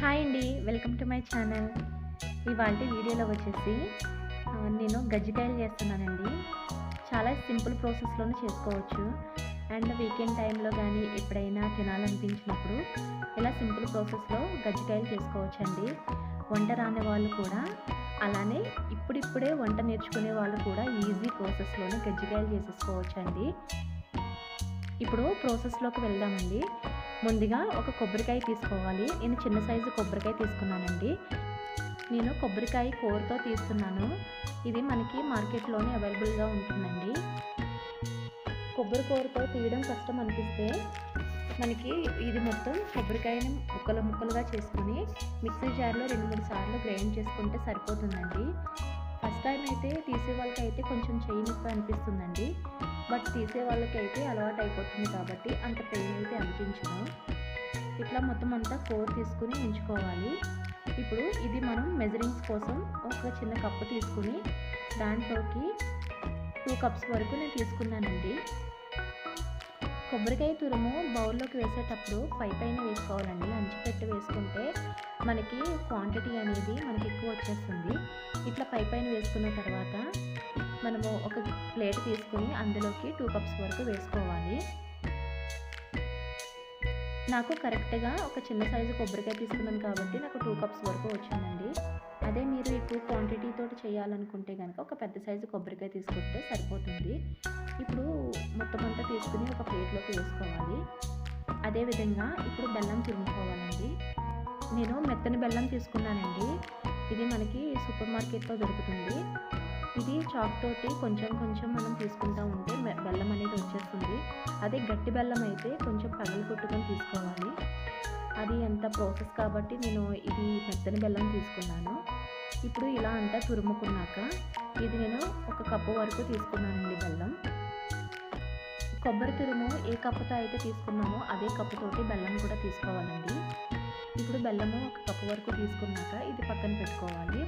Hi అండి welcome to my channel ఇవాంటి వీడియోలో వచ్చేసి నేను గజ్జికాయలు చేస్తున్నానండి. చాలా సింపుల్ ప్రాసెస్లోనే చేసుకోవచ్చు. అండ్ వీకెండ్ టైంలో కానీ ఎప్పుడైనా తినాలనిపించినప్పుడు ఇలా సింపుల్ ప్రాసెస్లో గజ్జికాయలు చేసుకోవచ్చు అండి వంట రాని వాళ్ళు కూడా అలానే ఇప్పుడిప్పుడే వంట నేర్చుకునే వాళ్ళు కూడా ఈజీ ప్రాసెస్లోనే గజ్జికాయలు చేసేసుకోవచ్చండి. ఇప్పుడు ప్రాసెస్లోకి వెళ్దామండి. ముందుగా ఒక కొబ్బరికాయ తీసుకోవాలి. నేను చిన్న సైజు కొబ్బరికాయ తీసుకున్నానండి. నేను కొబ్బరికాయ కూరతో తీస్తున్నాను. ఇది మనకి మార్కెట్లోనే అవైలబుల్గా ఉంటుందండి. కొబ్బరి కూరతో తీయడం కష్టం అనిపిస్తే మనకి ఇది మొత్తం కొబ్బరికాయని ముక్కలు ముక్కలుగా చేసుకుని మిక్సీ జార్లో రెండు మూడు సార్లు గ్రైండ్ చేసుకుంటే సరిపోతుందండి. ఫస్ట్ టైం అయితే తీసే వాళ్ళకి అయితే కొంచెం చేయి నొప్పి అనిపిస్తుందండి. బట్ తీసే వాళ్ళకి అయితే అలవాటు అయిపోతుంది కాబట్టి అంత పెయిన్ అయితే అనిపించదు. ఇట్లా మొత్తం అంతా కోర్ తీసుకుని ఉంచుకోవాలి. ఇప్పుడు ఇది మనం మెజరింగ్స్ కోసం ఒక చిన్న కప్పు తీసుకుని దాంట్లోకి టూ కప్స్ వరకు నేను తీసుకున్నానండి. కొబ్బరికాయ తురుము బౌల్లోకి వేసేటప్పుడు పై పైన వేసుకోవాలండి. అంచుపెట్టి వేసుకుంటే మనకి క్వాంటిటీ అనేది మనకి ఎక్కువ వచ్చేస్తుంది. ఇట్లా పై పైన వేసుకున్న తర్వాత మనము ఒక ప్లేట్ తీసుకుని అందులోకి టూ కప్స్ వరకు వేసుకోవాలి. నాకు కరెక్ట్గా ఒక చిన్న సైజు కొబ్బరికాయ తీసుకున్నాను కాబట్టి నాకు టూ కప్స్ వరకు వచ్చిందండి. అదే మీరు ఎక్కువ క్వాంటిటీతో చేయాలనుకుంటే కనుక ఒక పెద్ద సైజు కొబ్బరికాయ తీసుకుంటే సరిపోతుంది. ఇప్పుడు మొత్తం అంతా తీసుకుని ఒక ప్లేట్లోకి వేసుకోవాలి. అదేవిధంగా ఇప్పుడు బెల్లం తురుముకోవాలండి. నేను మెత్తని బెల్లం తీసుకున్నానండి. ఇది మనకి సూపర్ మార్కెట్లో దొరుకుతుంది. ఇది చాక్ తోటి కొంచెం కొంచెం మనం తీసుకుంటా ఉంటే బెల్లం అనేది వచ్చేస్తుంది. అదే గట్టి బెల్లం అయితే కొంచెం పగలు కొట్టుకొని తీసుకోవాలి. అది ఎంత ప్రాసెస్ కాబట్టి నేను ఇది మెత్తని బెల్లం తీసుకున్నాను. ఇప్పుడు ఇలా అంతా తురుముకున్నాక ఇది నేను ఒక కప్పు వరకు తీసుకున్నానండి బెల్లం. కొబ్బరి తురుము ఏ కప్పుతో అయితే తీసుకున్నామో అదే కప్పుతోటి బెల్లం కూడా తీసుకోవాలండి. ఇప్పుడు బెల్లము ఒక కప్పు వరకు తీసుకున్నాక ఇది పక్కన పెట్టుకోవాలి.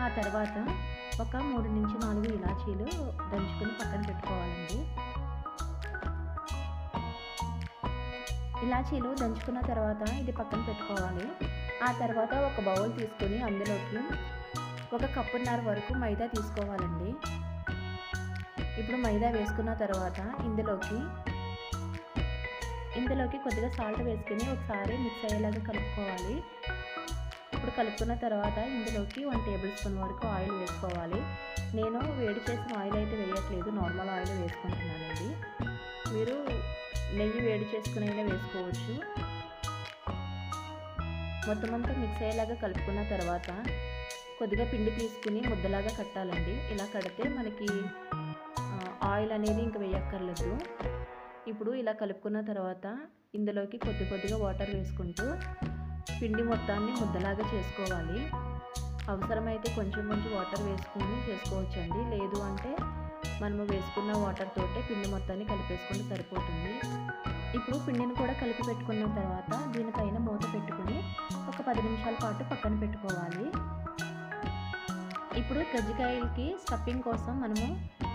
ఆ తర్వాత ఒక మూడు నుంచి నాలుగు ఇలాచీలు దంచుకుని పక్కన పెట్టుకోవాలండి. ఇలాచీలు దంచుకున్న తర్వాత ఇది పక్కన పెట్టుకోవాలి. ఆ తర్వాత ఒక బౌల్ తీసుకొని అందులోకి ఒక కప్పున్నర వరకు మైదా తీసుకోవాలండి. ఇప్పుడు మైదా వేసుకున్న తర్వాత ఇందులోకి ఇందులోకి కొద్దిగా సాల్ట్ వేసుకుని ఒకసారి మిక్స్ అయ్యేలాగా కలుపుకోవాలి. ఇప్పుడు కలుపుకున్న తర్వాత ఇందులోకి వన్ టేబుల్ స్పూన్ వరకు ఆయిల్ వేసుకోవాలి. నేను వేడి చేసిన ఆయిల్ అయితే వేయట్లేదు. నార్మల్ ఆయిల్ వేసుకుంటున్నానండి. మీరు నెయ్యి వేడి చేసుకునేలా వేసుకోవచ్చు. మొత్తం అంతా మిక్స్ అయ్యేలాగా కలుపుకున్న తర్వాత కొద్దిగా పిండి తీసుకుని ముద్దలాగా కట్టాలండి. ఇలా కడితే మనకి ఆయిల్ అనేది ఇంక వేయక్కర్లేదు. ఇప్పుడు ఇలా కలుపుకున్న తర్వాత ఇందులోకి కొద్ది కొద్దిగా వాటర్ వేసుకుంటూ పిండి మొత్తాన్ని ముద్దలాగా చేసుకోవాలి. అవసరమైతే కొంచెం కొంచెం వాటర్ వేసుకుని చేసుకోవచ్చండి. లేదు అంటే మనము వేసుకున్న వాటర్ తోటే పిండి మొత్తాన్ని కలిపేసుకుంటే సరిపోతుంది. ఇప్పుడు పిండిని కూడా కలిపి పెట్టుకున్న తర్వాత దీనిపైన మూత పెట్టుకుని ఒక పది నిమిషాల పాటు పక్కన పెట్టుకోవాలి. ఇప్పుడు గజ్జికాయలకి స్టఫింగ్ కోసం మనము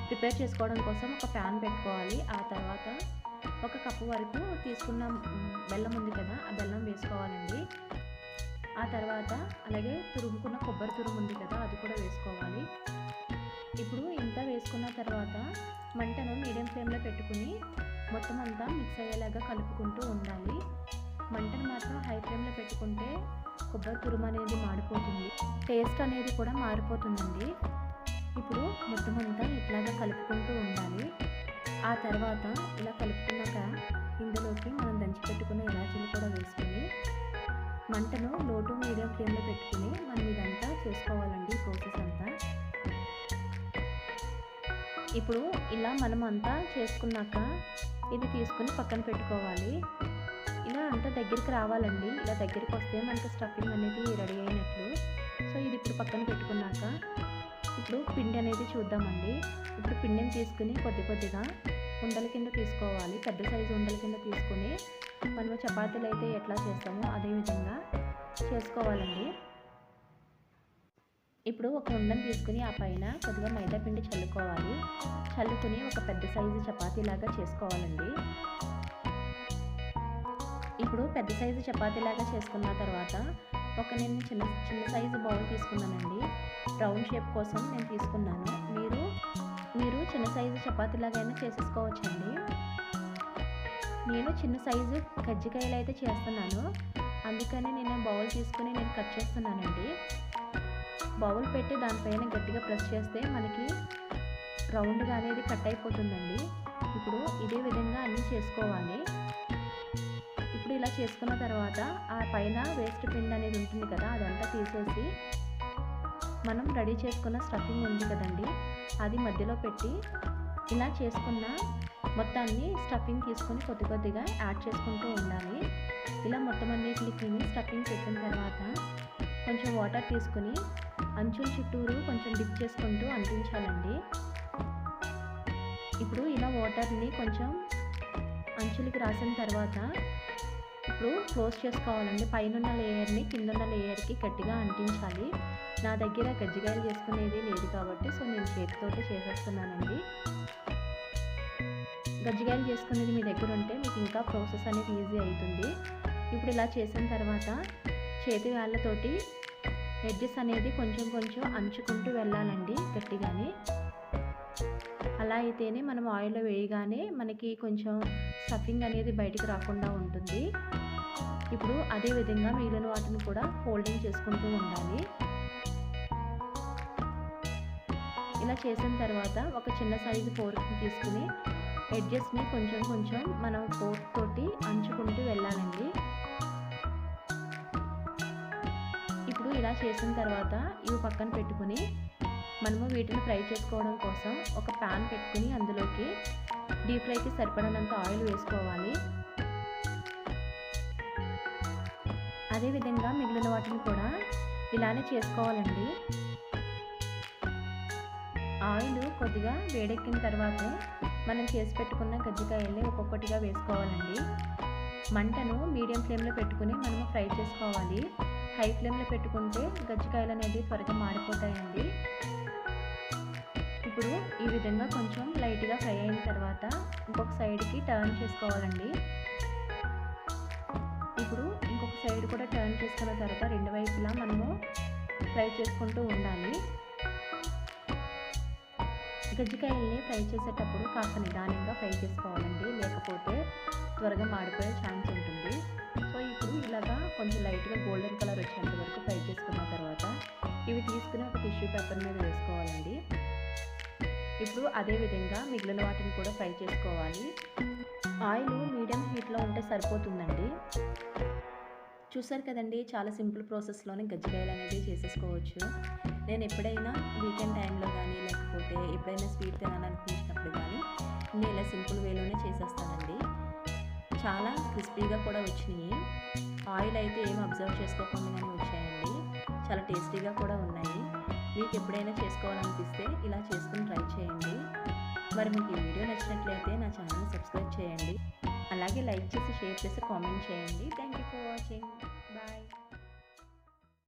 ప్రిపేర్ చేసుకోవడం కోసం ఒక ప్యాన్ పెట్టుకోవాలి. ఆ తర్వాత ఒక కప్పు వరకు తీసుకున్న బెల్లం ఉంది కదా ఆ బెల్లం ఆ తర్వాత అలాగే తురుముకున్న కొబ్బరి తురుము ఉంది కదా అది కూడా వేసుకోవాలి. ఇప్పుడు ఇంత వేసుకున్న తర్వాత మంటను మీడియం ఫ్లేమ్లో పెట్టుకుని మొత్తం అంతా మిక్స్ అయ్యేలాగా కలుపుకుంటూ ఉండాలి. మంటను మాత్రం హై ఫ్లేమ్లో పెట్టుకుంటే కొబ్బరి తురుము అనేది మాడిపోతుంది. టేస్ట్ అనేది కూడా మారిపోతుందండి. ఇప్పుడు మొత్తం అంతా ఇట్లాగా కలుపుకుంటూ ఉండాలి. ఆ తర్వాత ఇలా కలుపుకున్నాక ఇందులోకి మనం దంచి పెట్టుకున్న ఇలాచీలు కూడా వేసుకుని మంటను లో టు మీడియం ఫ్లేమ్లో పెట్టుకుని మనం ఇదంతా చేసుకోవాలండి ప్రాసెస్ అంతా. ఇప్పుడు ఇలా మనం అంతా చేసుకున్నాక ఇది తీసుకుని పక్కన పెట్టుకోవాలి. ఇలా అంతా దగ్గరికి రావాలండి. ఇలా దగ్గరికి వస్తే మనకి స్టఫింగ్ అనేది రెడీ అయినట్లు. సో ఇది ఇప్పుడు పక్కన పెట్టుకున్నాక ఇప్పుడు పిండి అనేది చూద్దామండి. ఇప్పుడు పిండిని తీసుకుని కొద్ది కొద్దిగా ఉండల కింద తీసుకోవాలి. పెద్ద సైజు ఉండల కింద తీసుకుని మనము చపాతీలు అయితే ఎట్లా చేస్తామో అదేవిధంగా చేసుకోవాలండి. ఇప్పుడు ఒక ఉండను తీసుకుని ఆ పైన కొద్దిగా మైదా పిండి చల్లుకోవాలి. చల్లుకుని ఒక పెద్ద సైజు చపాతీలాగా చేసుకోవాలండి. ఇప్పుడు పెద్ద సైజు చపాతీలాగా చేసుకున్న తర్వాత ఒక నేను చిన్న చిన్న సైజు బౌల్ తీసుకున్నానండి. రౌండ్ షేప్ కోసం నేను తీసుకున్నాను. మీరు మీరు చిన్న సైజు చపాతీలాగైనా చేసేసుకోవచ్చండి. నేను చిన్న సైజు కజ్జికాయలు అయితే చేస్తున్నాను. అందుకని నేను బౌల్ తీసుకుని నేను కట్ చేస్తున్నానండి. బౌల్ పెట్టి దానిపైన గట్టిగా ప్రెస్ చేస్తే మనకి రౌండ్గా అనేది కట్ అయిపోతుందండి. ఇప్పుడు ఇదే విధంగా అన్నీ చేసుకోవాలి. ఇప్పుడు ఇలా చేసుకున్న తర్వాత ఆ పైన వేస్ట్ పిండి అనేది ఉంటుంది కదా అదంతా తీసేసి మనం రెడీ చేసుకున్న స్టఫింగ్ ఉంది కదండి. అది మధ్యలో పెట్టి ఇలా చేసుకున్న మొత్తాన్ని స్టఫింగ్ తీసుకొని కొద్ది కొద్దిగా యాడ్ చేసుకుంటూ ఉండాలి. ఇలా మొత్తం అన్నిటికి స్టఫింగ్ పెట్టిన తర్వాత కొంచెం వాటర్ తీసుకుని అంచుల చుట్టూరు కొంచెం డిప్ చేసుకుంటూ అంటించాలండి. ఇప్పుడు ఇలా వాటర్ని కొంచెం అంచులకి రాసిన తర్వాత ఇప్పుడు క్లోజ్ చేసుకోవాలండి. పైన లేయర్ని కింద లేయర్కి గట్టిగా అంటించాలి. నా దగ్గర గజ్జికాయలు చేసుకునేది లేదు కాబట్టి సో నేను చేతితోటి చేసేస్తున్నానండి. గజ్జికాయలు చేసుకునేది మీ దగ్గర ఉంటే మీకు ఇంకా ప్రాసెస్ అనేది ఈజీ అవుతుంది. ఇప్పుడు ఇలా చేసిన తర్వాత చేతి వేళ్ళతోటి ఎడ్జెస్ అనేది కొంచెం కొంచెం అంచుకుంటూ వెళ్ళాలండి గట్టిగానే. అలా అయితేనే మనం ఆయిల్లో వేయగానే మనకి కొంచెం స్టఫింగ్ అనేది బయటికి రాకుండా ఉంటుంది. ఇప్పుడు అదే విధంగా మిగిలిన వాటిని కూడా ఫోల్డింగ్ చేసుకుంటూ ఉండాలి. ఇలా చేసిన తర్వాత ఒక చిన్న సైజు ఫోర్క్ని తీసుకుని ఎడ్జెస్ని కొంచెం కొంచెం మనం ఫోర్క్ తోటి అంచుకుంటూ వెళ్ళాలండి. ఇప్పుడు ఇలా చేసిన తర్వాత ఇవి పక్కన పెట్టుకుని మనము వీటిని ఫ్రై చేసుకోవడం కోసం ఒక ప్యాన్ పెట్టుకుని అందులోకి డీప్ ఫ్రైకి సరిపడినంత ఆయిల్ వేసుకోవాలి. అదేవిధంగా మిగిలిన వాటిని కూడా ఇలానే చేసుకోవాలండి. ఆయిల్ కొద్దిగా వేడెక్కిన తర్వాత మనం చేసి పెట్టుకున్న కజ్జికాయల్ని ఒక్కొక్కటిగా వేసుకోవాలండి. మంటను మీడియం ఫ్లేమ్లో పెట్టుకుని మనము ఫ్రై చేసుకోవాలి. హై ఫ్లేమ్లో పెట్టుకుంటే గజ్జికాయలు అనేది త్వరగా మాడిపోతాయండి. ఇప్పుడు ఈ విధంగా కొంచెం లైట్గా ఫ్రై అయిన తర్వాత ఇంకొక సైడ్కి టర్న్ చేసుకోవాలండి. ఇప్పుడు ఇంకొక సైడ్ కూడా టర్న్ చేసుకున్న తర్వాత రెండు వైపులా మనము ఫ్రై చేసుకుంటూ ఉండాలి. గజ్జికాయల్ని ఫ్రై చేసేటప్పుడు కాస్త నిదానంగా ఫ్రై చేసుకోవాలండి. లేకపోతే త్వరగా మాడిపోయే ఛాన్స్ ఉంటుంది. సో ఇప్పుడు ఇలాగా కొంచెం లైట్గా గోల్డెన్ కలర్ వచ్చేంత వరకు ఫ్రై చేసుకున్న తర్వాత ఇవి తీసుకుని ఒక టిష్యూ పేపర్ మీద వేసుకోవాలండి. ఇప్పుడు అదే విధంగా మిగిలిన వాటిని కూడా ఫ్రై చేసుకోవాలి. ఆయిల్ మీడియం హీట్లో ఉంటే సరిపోతుందండి. చూసారు కదండి చాలా సింపుల్ ప్రాసెస్లోనే గజ్జికాయలు అనేది చేసేసుకోవచ్చు. నేను ఎప్పుడైనా వీకెండ్ టైంలో కానీ లేకపోతే ఎప్పుడైనా స్వీట్ తినాలనిపించినప్పుడు కానీ నేను ఇలా సింపుల్ వేలోనే చేసేస్తానండి. చాలా క్రిస్పీగా కూడా వచ్చినాయి. ఆయిల్ అయితే ఏం అబ్జర్వ్ చేసుకోకుండా వచ్చాయండి. చాలా టేస్టీగా కూడా ఉన్నాయి. మీకు ఎప్పుడైనా చేసుకోవాలనిపిస్తే ఇలా చేసుకుని ట్రై చేయండి. మరి మీకు ఈ వీడియో నచ్చినట్లయితే నా ఛానల్ సబ్స్క్రైబ్ చేయండి. అలాగే లైక్ చేసి షేర్ చేసి కామెంట్ చేయండి. Thank you for watching. Bye.